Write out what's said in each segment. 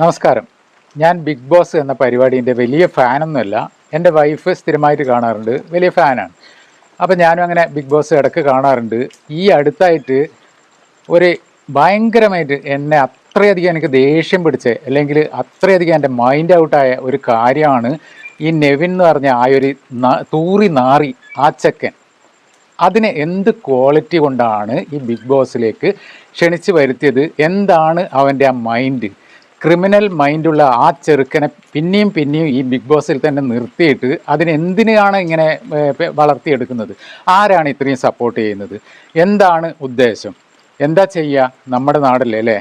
നമസ്കാരം. ഞാൻ big boss എന്ന പരിപാടീന്റെ വലിയ ഫാനൊന്നുമല്ല എന്റെ വൈഫ് സ്ഥിരമായിട്ട് കാണാറുണ്ട് വലിയ ഫാനാണ്. അപ്പോൾ ഞാനും അങ്ങനെ ബിഗ് ബോസ് ഇടയ്ക്ക് കാണാറുണ്ട്. ഈ അടുത്തായിട്ട് ഒരു ഭയങ്കരമായിട്ട് എന്നെ അത്രയധികം എനിക്ക് ദേഷ്യം പിടിച്ച് അല്ലെങ്കിൽ അത്രയധികം എന്റെ മൈൻഡ് ഔട്ടായ ഒരു കാര്യമാണ് ഈ നെവിൻ എന്ന് പറഞ്ഞ ആ ഒരു തൂറി നാറി ആ ചെക്കൻ. അതിനെ എന്ത് ക്വാളിറ്റി കൊണ്ടാണ് ഈ ബിഗ് ബോസിലേക്ക് ക്ഷണിച്ച് വരുത്തിയത്? എന്താണ് അവന്റെ ആ മൈൻഡ് ക്രിമിനൽ മൈൻഡുള്ള ആ ചെറുക്കനെ പിന്നെയും പിന്നെയും ഈ ബിഗ് ബോസിൽ തന്നെ നിർത്തിയിട്ട് അതിനെന്തിനാണ് ഇങ്ങനെ വളർത്തിയെടുക്കുന്നത്? ആരാണ് ഇത്രയും സപ്പോർട്ട് ചെയ്യുന്നത്? എന്താണ് ഉദ്ദേശം? എന്താ ചെയ്യുക നമ്മുടെ നാടിൽ അല്ലേ?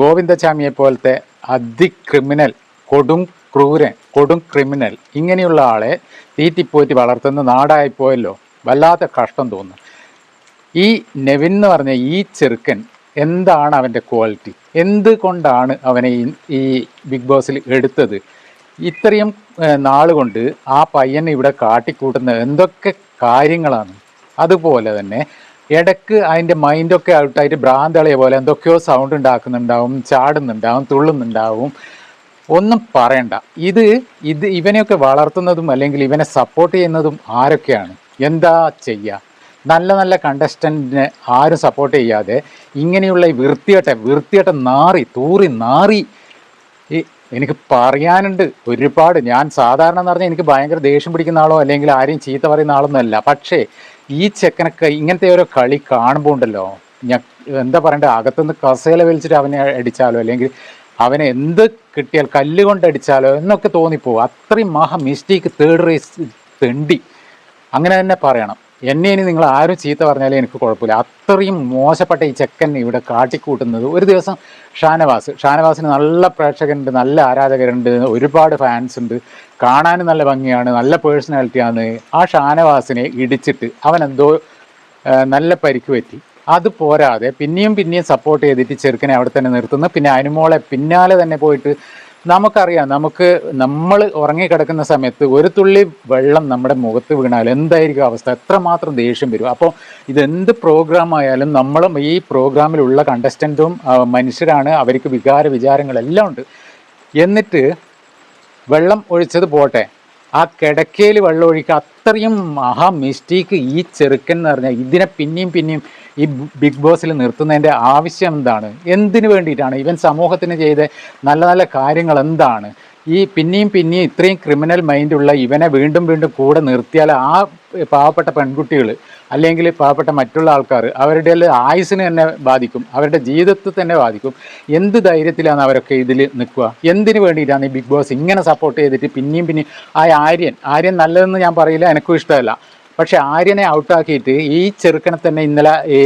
ഗോവിന്ദചാമിയെ പോലത്തെ അതിക്രിമിനൽ കൊടും ക്രൂരൻ കൊടും ക്രിമിനൽ ഇങ്ങനെയുള്ള ആളെ തീറ്റിപ്പോറ്റി വളർത്തുന്ന നാടായിപ്പോയല്ലോ. വല്ലാത്ത കഷ്ടം തോന്നുന്നു. ഈ നെവിൻ എന്ന് പറഞ്ഞ ഈ ചെറുക്കൻ എന്താണ് അവന്റെ ക്വാളിറ്റി? എന്തുകൊണ്ടാണ് അവനെ ഈ ബിഗ് ബോസിൽ എടുത്തത്? ഇത്രയും നാളുകൊണ്ട് ആ പയ്യനെ ഇവിടെ കാട്ടിക്കൂട്ടുന്ന എന്തൊക്കെ കാര്യങ്ങളാണ്? അതുപോലെ തന്നെ ഇടയ്ക്ക് അതിന്റെ മൈൻഡൊക്കെ ഔട്ടായിട്ട് ഭ്രാന്തളിയ പോലെ എന്തൊക്കെയോ സൗണ്ട് ഉണ്ടാക്കുന്നുണ്ടാവും ചാടുന്നുണ്ടാവും തുള്ളുന്നുണ്ടാവും. ഒന്നും പറയണ്ട. ഇത് ഇത് ഇവനെയൊക്കെ വളർത്തുന്നതും അല്ലെങ്കിൽ ഇവനെ സപ്പോർട്ട് ചെയ്യുന്നതും ആരൊക്കെയാണ്? എന്താ ചെയ്യുക നല്ല നല്ല കണ്ടസ്റ്റന്റിനെ ആരും സപ്പോർട്ട് ചെയ്യാതെ ഇങ്ങനെയുള്ള ഈ വൃത്തിയട്ട വൃത്തിയട്ട നാറി തൂറി നാറി. ഈ എനിക്ക് പറയാനുണ്ട് ഒരുപാട്. ഞാൻ സാധാരണ എന്ന് പറഞ്ഞാൽ എനിക്ക് ഭയങ്കര ദേഷ്യം പിടിക്കുന്ന ആളോ അല്ലെങ്കിൽ ആരെയും ചീത്ത പറയുന്ന ആളൊന്നും അല്ല. പക്ഷേ ഈ ചെക്കനൊക്കെ ഇങ്ങനത്തെ ഓരോ കളി കാണുമ്പോൾ ഉണ്ടല്ലോ ഞാൻ എന്താ പറയേണ്ടത് അകത്തുനിന്ന് കസേല വലിച്ചിട്ട് അവനെ അടിച്ചാലോ അല്ലെങ്കിൽ അവനെ എന്ത് കിട്ടിയാൽ കല്ല് കൊണ്ട് അടിച്ചാലോ എന്നൊക്കെ തോന്നിപ്പോവും. അത്രയും മഹാ മിസ്റ്റേക്ക് തേർഡ് റേസ് തെണ്ടി. അങ്ങനെ തന്നെ പറയണം. എന്നെ ഇനി നിങ്ങൾ ആരും ചീത്ത പറഞ്ഞാലേ എനിക്ക് കുഴപ്പമില്ല. അത്രയും മോശപ്പെട്ട ഈ ചെക്കൻ ഇവിടെ കാട്ടിക്കൂട്ടുന്നത്. ഒരു ദിവസം ഷാനവാസ് ഷാനവാസിന് നല്ല പ്രേക്ഷകരുണ്ട് നല്ല ആരാധകരുണ്ട് ഒരുപാട് ഫാൻസ് ഉണ്ട്. കാണാനും നല്ല ഭംഗിയാണ് നല്ല പേഴ്സണാലിറ്റിയാണ് ആ ഷാനവാസിനെ ഇടിച്ചിട്ട് അവൻ എന്തോ നല്ല പരിക്ക് പറ്റി. അത് പോരാതെ പിന്നെയും പിന്നെയും സപ്പോർട്ട് ചെയ്തിട്ട് ചെറുക്കനെ അവിടെ തന്നെ നിർത്തുന്നു. പിന്നെ അനുമോളെ പിന്നാലെ തന്നെ പോയിട്ട് നമുക്കറിയാം നമുക്ക് നമ്മൾ ഉറങ്ങിക്കിടക്കുന്ന സമയത്ത് ഒരു തുള്ളി വെള്ളം നമ്മുടെ മുഖത്ത് വീണാൽ എന്തായിരിക്കും അവസ്ഥ? എത്രമാത്രം ദേഷ്യം വരും? അപ്പോൾ ഇതെന്ത് പ്രോഗ്രാം ആയാലും നമ്മളും ഈ പ്രോഗ്രാമിലുള്ള കണ്ടസ്റ്റന്റും മനുഷ്യരാണ്. അവർക്ക് വികാര വിചാരങ്ങളെല്ലാം ഉണ്ട്. എന്നിട്ട് വെള്ളം ഒഴിച്ചത് പോട്ടെ. ആ കിടക്കയിൽ വെള്ളം ഒഴിക്കുക. അത്രയും മഹാ മിസ്റ്റേക്ക് ഈ ചെറുക്കൻ എന്ന് പറഞ്ഞാൽ ഇതിനെ പിന്നെയും പിന്നെയും ഈ ബിഗ് ബോസിൽ നിർത്തുന്നതിന്റെ ആവശ്യം എന്താണ്? എന്തിനു വേണ്ടിയിട്ടാണ്? ഇവൻ സമൂഹത്തിന് ചെയ്ത നല്ല നല്ല കാര്യങ്ങൾ എന്താണ്? ഈ പിന്നെയും പിന്നെയും ഇത്രയും ക്രിമിനൽ മൈൻഡുള്ള ഇവനെ വീണ്ടും വീണ്ടും കൂടെ നിർത്തിയാൽ ആ പാവപ്പെട്ട പെൺകുട്ടികൾ അല്ലെങ്കിൽ പാവപ്പെട്ട മറ്റുള്ള ആൾക്കാർ അവരുടെ ആയുസിന് തന്നെ ബാധിക്കും. അവരുടെ ജീവിതത്തിൽ തന്നെ ബാധിക്കും. എന്ത് ധൈര്യത്തിലാണ് അവരൊക്കെ ഇതിൽ നിൽക്കുക? എന്തിനു വേണ്ടിയിട്ടാണ് ഈ ബിഗ് ബോസ് ഇങ്ങനെ സപ്പോർട്ട് ചെയ്തിട്ട് പിന്നെയും പിന്നെയും ആ ആര്യൻ ആര്യൻ നല്ലതെന്ന് ഞാൻ പറയില്ല എനിക്കും ഇഷ്ടമല്ല. പക്ഷേ ആര്യനെ ഔട്ടാക്കിയിട്ട് ഈ ചെറുക്കനെ തന്നെ ഇന്നലെ ഈ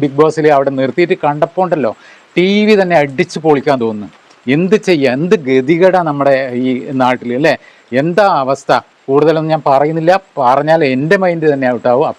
ബിഗ് ബോസിൽ അവിടെ നിർത്തിയിട്ട് കണ്ടപ്പോണ്ടല്ലോ ടി വി തന്നെ അടിച്ച് പൊളിക്കാൻ തോന്നുന്നു. എന്ത് ചെയ്യുക എന്ത് ഗതികേടാ നമ്മുടെ ഈ നാട്ടിൽ അല്ലേ? എന്താ അവസ്ഥ? കൂടുതലൊന്നും ഞാൻ പറയുന്നില്ല. പറഞ്ഞാൽ എന്റെ മൈൻഡ് തന്നെ ഔട്ടാവും അപ്പോൾ